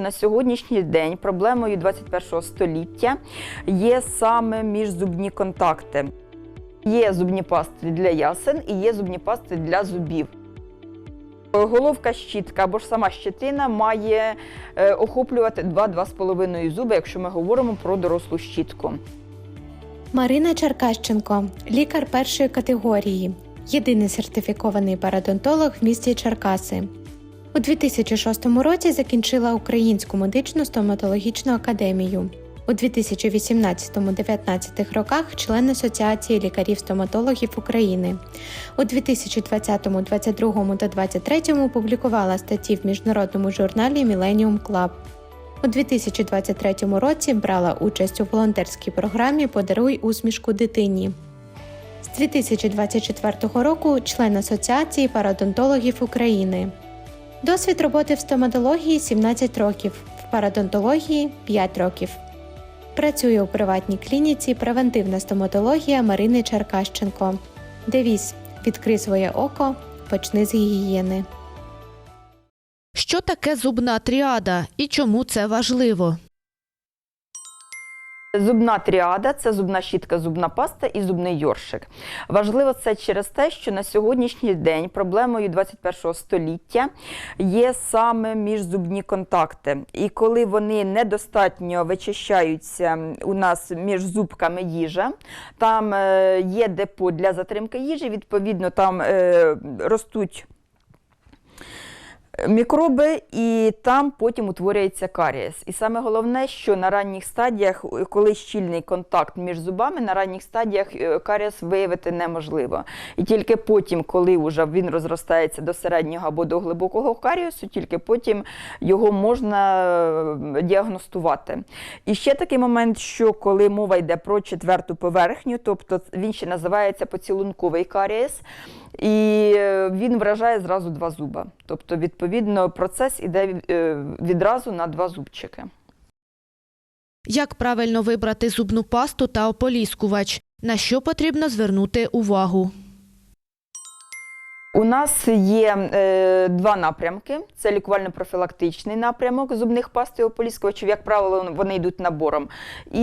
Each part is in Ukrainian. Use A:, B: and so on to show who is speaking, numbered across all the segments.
A: На сьогоднішній день проблемою 21 століття є саме міжзубні контакти. Є зубні пасти для ясен і є зубні пасти для зубів. Головка щітка або ж сама щетина має е, охоплювати 2-2,5 зуби, якщо ми говоримо про дорослу щітку.
B: Марина Черкащенко, лікар першої категорії, єдиний сертифікований парадонтолог в місті Черкаси. У 2006 році закінчила Українську медичну стоматологічну академію. У 2018-19 роках член Асоціації лікарів-стоматологів України. У 2020, 2022 та 2023 публікувала статті в міжнародному журналі Millennium Club. У 2023 році брала участь у волонтерській програмі Подаруй усмішку дитині. З 2024 року член Асоціації парадонтологів України. Досвід роботи в стоматології 17 років, в парадонтології 5 років. Працює у приватній клініці Превентивна стоматологія Марини Черкащенко. Девіз Відкрий своє око, почни з гігієни.
C: Що таке зубна тріада і чому це важливо?
A: Зубна тріада це зубна щітка, зубна паста і зубний йоршик. Важливо це через те, що на сьогоднішній день проблемою 21 століття є саме міжзубні контакти. І коли вони недостатньо вичищаються у нас між зубками їжа, там е, є депо для затримки їжі, відповідно, там е, ростуть мікроби, і там потім утворюється карієс. І саме головне, що на ранніх стадіях, коли щільний контакт між зубами, на ранніх стадіях е, карієс виявити неможливо. І тільки потім, коли вже він розростається до середнього або до глибокого карієсу, тільки потім його можна е, діагностувати. І ще такий момент, що коли мова йде про четверту поверхню, тобто він ще називається поцілунковий карієс, і е, він вражає зразу два зуба. Тобто, відповідно, процес іде е, відразу на два зубчики.
C: Як правильно вибрати зубну пасту та ополіскувач? На що потрібно звернути увагу?
A: У нас є е, два напрямки: це лікувально-профілактичний напрямок зубних паст і ополіскувачів, як правило, вони йдуть набором, і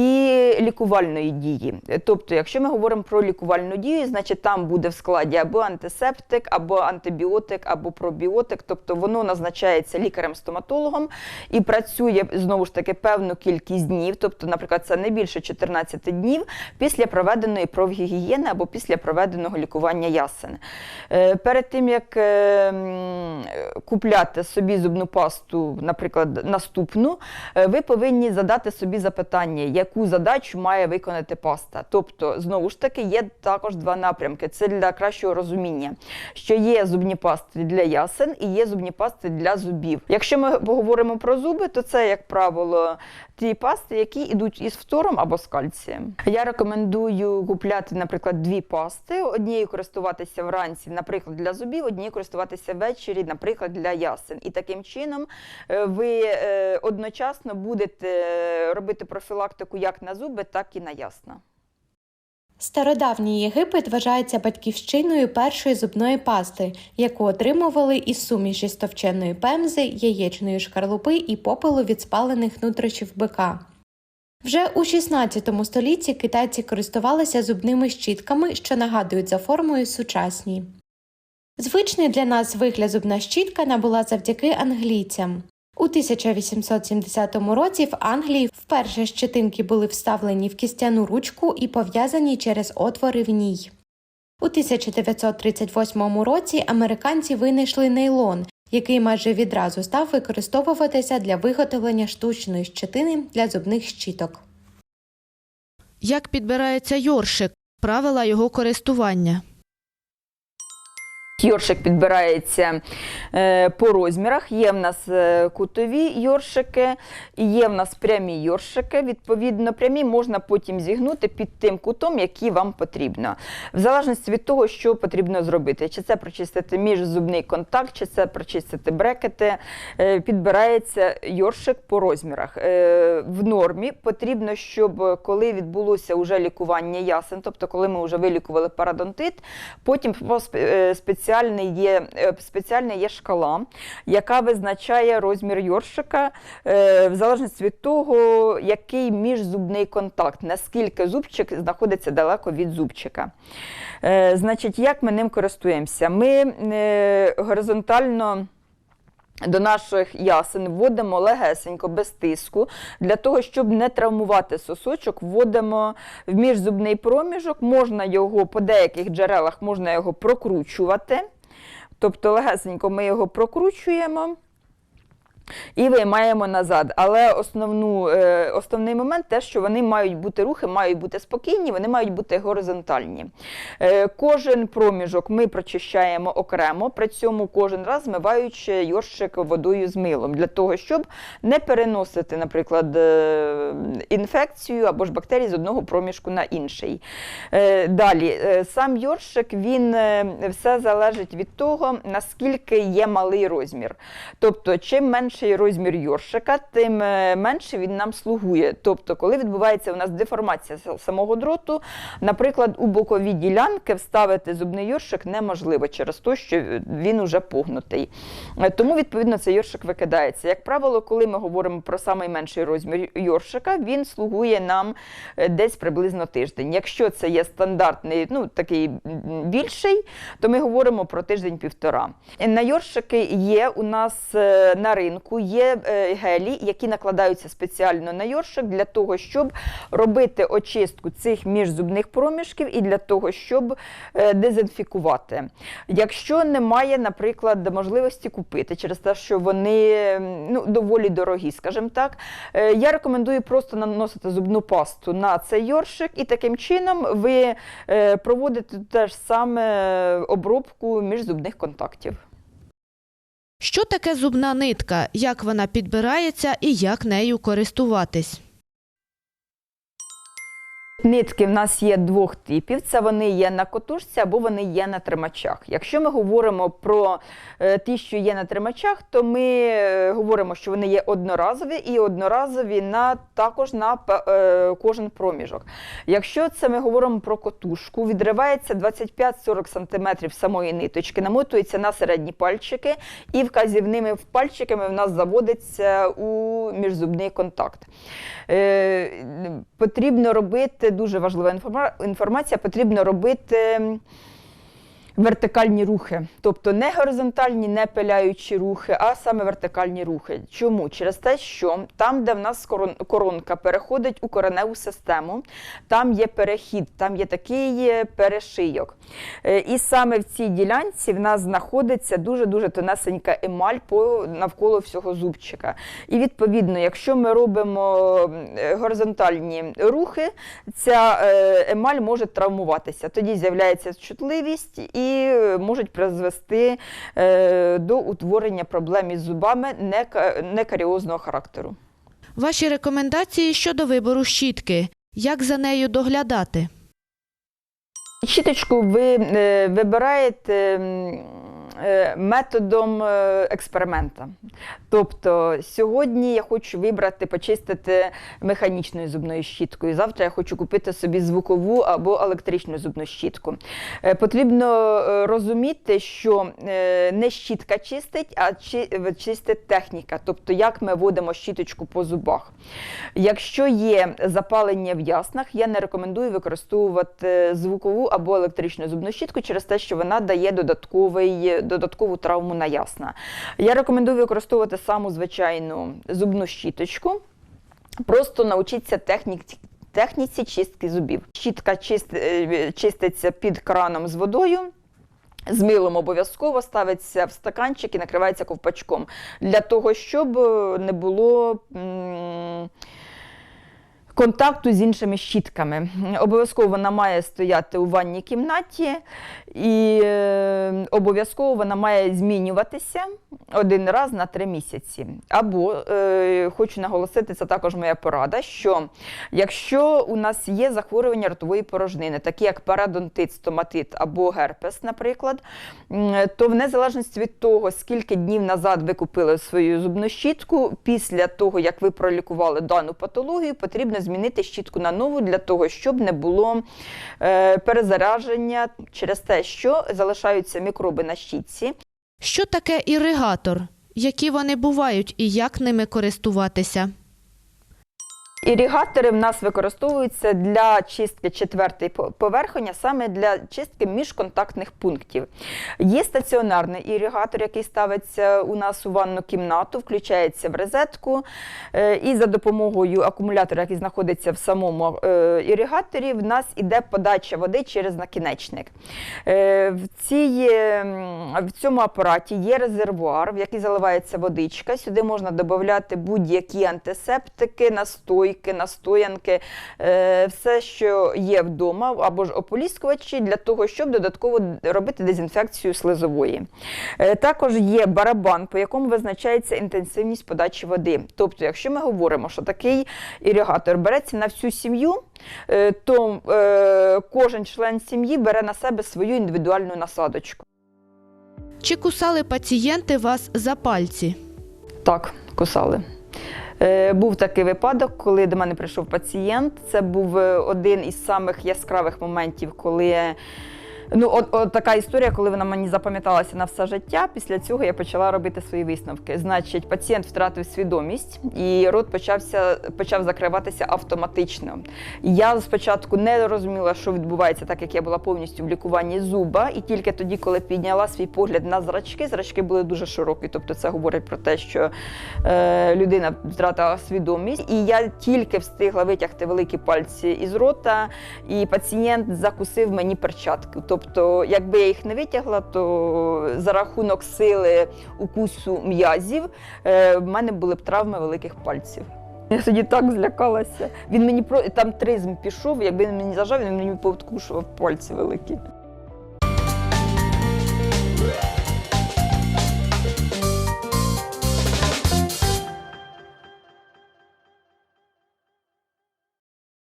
A: лікувальної дії. Тобто, якщо ми говоримо про лікувальну дію, значить там буде в складі або антисептик, або антибіотик, або пробіотик, тобто воно назначається лікарем-стоматологом і працює знову ж таки певну кількість днів, тобто, наприклад, це не більше 14 днів після проведеної профгігієни або після проведеного лікування ясен. Е, Перед тим як е, купляти собі зубну пасту, наприклад, наступну, е, ви повинні задати собі запитання, яку задачу має виконати паста. Тобто, знову ж таки, є також два напрямки. Це для кращого розуміння, що є зубні пасти для ясен і є зубні пасти для зубів. Якщо ми говоримо про зуби, то це, як правило, ті пасти, які йдуть із фтором або з кальцієм. Я рекомендую купляти, наприклад, дві пасти, однією користуватися вранці, наприклад, для зубів, однією користуватися ввечері, наприклад, для ясен. І таким чином е, ви е, одночасно будете робити профілактику як на зуби, так і на ясна.
B: Стародавній Єгипет вважається батьківщиною першої зубної пасти, яку отримували із суміші з товченої пемзи, яєчної шкарлупи і попелу від спалених нутрощів бика. Вже у 16 столітті китайці користувалися зубними щітками, що нагадують за формою сучасні. Звичний для нас вигляд зубна щітка набула завдяки англійцям. У 1870 році в Англії вперше щетинки були вставлені в кістяну ручку і пов'язані через отвори в ній. У 1938 році американці винайшли нейлон, який майже відразу став використовуватися для виготовлення штучної щетини для зубних щіток.
C: Як підбирається йоршик? Правила його користування.
A: Йоршик підбирається е, по розмірах. Є в нас е, кутові йоршики, є в нас прямі йоршики. Відповідно, прямі можна потім зігнути під тим кутом, який вам потрібно. В залежності від того, що потрібно зробити. Чи це прочистити міжзубний контакт, чи це прочистити брекети. Е, підбирається йоршик по розмірах. В нормі потрібно, щоб коли відбулося вже лікування ясен, тобто коли ми вже вилікували парадонтит, потім по спеціальному спеціальний є, е, спеціальна є шкала, яка визначає розмір йоршика е, в залежності від того, який міжзубний контакт, наскільки зубчик знаходиться далеко від зубчика. Е, Значить, як ми ним користуємося? Ми горизонтально. До наших ясен вводимо легесенько, без тиску. Для того, щоб не травмувати сосочок, вводимо в міжзубний проміжок. Можна його по деяких джерелах можна його прокручувати. Тобто легесенько ми його прокручуємо. І виймаємо назад. Але основну, е, основний момент те, що вони мають бути рухи, мають бути спокійні, вони мають бути горизонтальні. Е, кожен проміжок ми прочищаємо окремо, при цьому кожен раз змиваючи йоршик водою з милом, для того, щоб не переносити, наприклад, е, інфекцію або ж бактерії з одного проміжку на інший. Далі, сам йоршик, він все залежить від того, наскільки є малий розмір. Тобто, чим менший розмір йоршика, тим е, менше він нам слугує. Тобто, коли відбувається у нас деформація самого дроту, наприклад, у бокові ділянки вставити зубний йоршик неможливо через те, що він уже погнутий. Е, Тому, відповідно, цей йоршик викидається. Як правило, коли ми говоримо про найменший розмір йоршика, він слугує нам е, десь приблизно тиждень. Якщо це є стандартний, ну такий більший, то ми говоримо про тиждень-півтора. На йоршики є у нас на ринку є е, гелі, які накладаються спеціально на йоршик для того, щоб робити очистку цих міжзубних проміжків і для того, щоб е, дезінфікувати. Якщо немає, наприклад, можливості купити через те, що вони ну, доволі дорогі, скажімо так, е, я рекомендую просто наносити зубну пасту на цей йоршик, і таким чином ви проводите те ж саме обробку міжзубних контактів.
C: Що таке зубна нитка, як вона підбирається і як нею користуватись?
A: Нитки в нас є двох типів: це вони є на котушці або вони є на тримачах. Якщо ми говоримо про е, ті, що є на тримачах, то ми е, говоримо, що вони є одноразові і одноразові на також на е, кожен проміжок. Якщо це ми говоримо про котушку, відривається 25-40 см самої ниточки, намотується на середні пальчики, і вказівними пальчиками в нас заводиться у міжзубний контакт. Потрібно робити дуже важлива інформа- інформація, потрібно робити. Вертикальні рухи, тобто не горизонтальні, не пиляючі рухи, а саме вертикальні рухи. Чому? Через те, що там, де в нас коронка переходить у кореневу систему, там є перехід, там є такий е, перешийок. Е, І саме в цій ділянці в нас знаходиться дуже-дуже тонесенька емаль навколо всього зубчика. І відповідно, якщо ми робимо е, горизонтальні рухи, ця емаль може травмуватися. Тоді з'являється чутливість і е, можуть призвести е, до утворення проблем із зубами некаріозного характеру.
C: Ваші рекомендації щодо вибору щітки. Як за нею доглядати?
A: Щіточку ви е, вибираєте методом е, експеримента. Тобто сьогодні я хочу вибрати, почистити механічною зубною щіткою. Завтра я хочу купити собі звукову або електричну зубну щітку. Е, Потрібно е, розуміти, що е, не щітка чистить, а чистить техніка, тобто як ми водимо щіточку по зубах. Якщо є запалення в яснах, я не рекомендую використовувати звукову або електричну зубну щітку через те, що вона дає додатковий, додаткову травму на ясна. Я рекомендую використовувати саму звичайну зубну щіточку. Просто навчіться техніці. Техніці чистки зубів. Щітка е, чиститься під краном з водою. З милом обов'язково ставиться в стаканчик і накривається ковпачком для того, щоб е, не було контакту з іншими щітками. Обов'язково вона має стояти у ванній кімнаті і е, обов'язково вона має змінюватися один раз на три місяці. Або е, хочу наголосити, це також моя порада, що якщо у нас є захворювання ротової порожнини, такі як парадонтит, стоматит або герпес, наприклад, то в незалежності від того, скільки днів назад ви купили свою зубну щітку, після того, як ви пролікували дану патологію, потрібно змінити щітку на нову для того, щоб не було е, перезараження через те, що залишаються мікроби на щітці.
C: Що таке іригатор? Які вони бувають і як ними користуватися?
A: Іригатори в нас використовуються для чистки четвертої по- поверхні, саме для чистки міжконтактних пунктів. Є стаціонарний іригатор, який ставиться у нас у ванну кімнату, включається в розетку, е, і за допомогою акумулятора, який знаходиться в самому е, іригаторі, в нас іде подача води через накінечник. Е, В, цій, в цьому апараті є резервуар, в який заливається водичка. Сюди можна додати будь-які антисептики, настойки, настоянки, е, все, що є вдома, або ж ополіскувачі для того, щоб додатково робити дезінфекцію слизової. Е, Також є барабан, по якому визначається інтенсивність подачі води. Тобто, якщо ми говоримо, що такий іригатор береться на всю сім'ю, е, то кожен член сім'ї бере на себе свою індивідуальну насадочку.
C: Чи кусали пацієнти вас за пальці?
A: Так, кусали. Е, Був такий випадок, коли до мене прийшов пацієнт. Це був е, один із самих яскравих моментів, коли. Ну, от, от така історія, коли вона мені запам'яталася на все життя. Після цього я почала робити свої висновки. Значить, пацієнт втратив свідомість, і рот почався почав закриватися автоматично. Я спочатку не розуміла, що відбувається, так як я була повністю в лікуванні зуба, і тільки тоді, коли підняла свій погляд на зрачки, зрачки були дуже широкі. Тобто, це говорить про те, що е, людина втратила свідомість. І я тільки встигла витягти великі пальці із рота, і пацієнт закусив мені перчатки. Тобто, якби я їх не витягла, то за рахунок сили укусу м'язів е, в мене були б травми великих пальців. Я тоді так злякалася. Він мені там тризм пішов, якби він мені зажав, він мені повткушував пальці великі.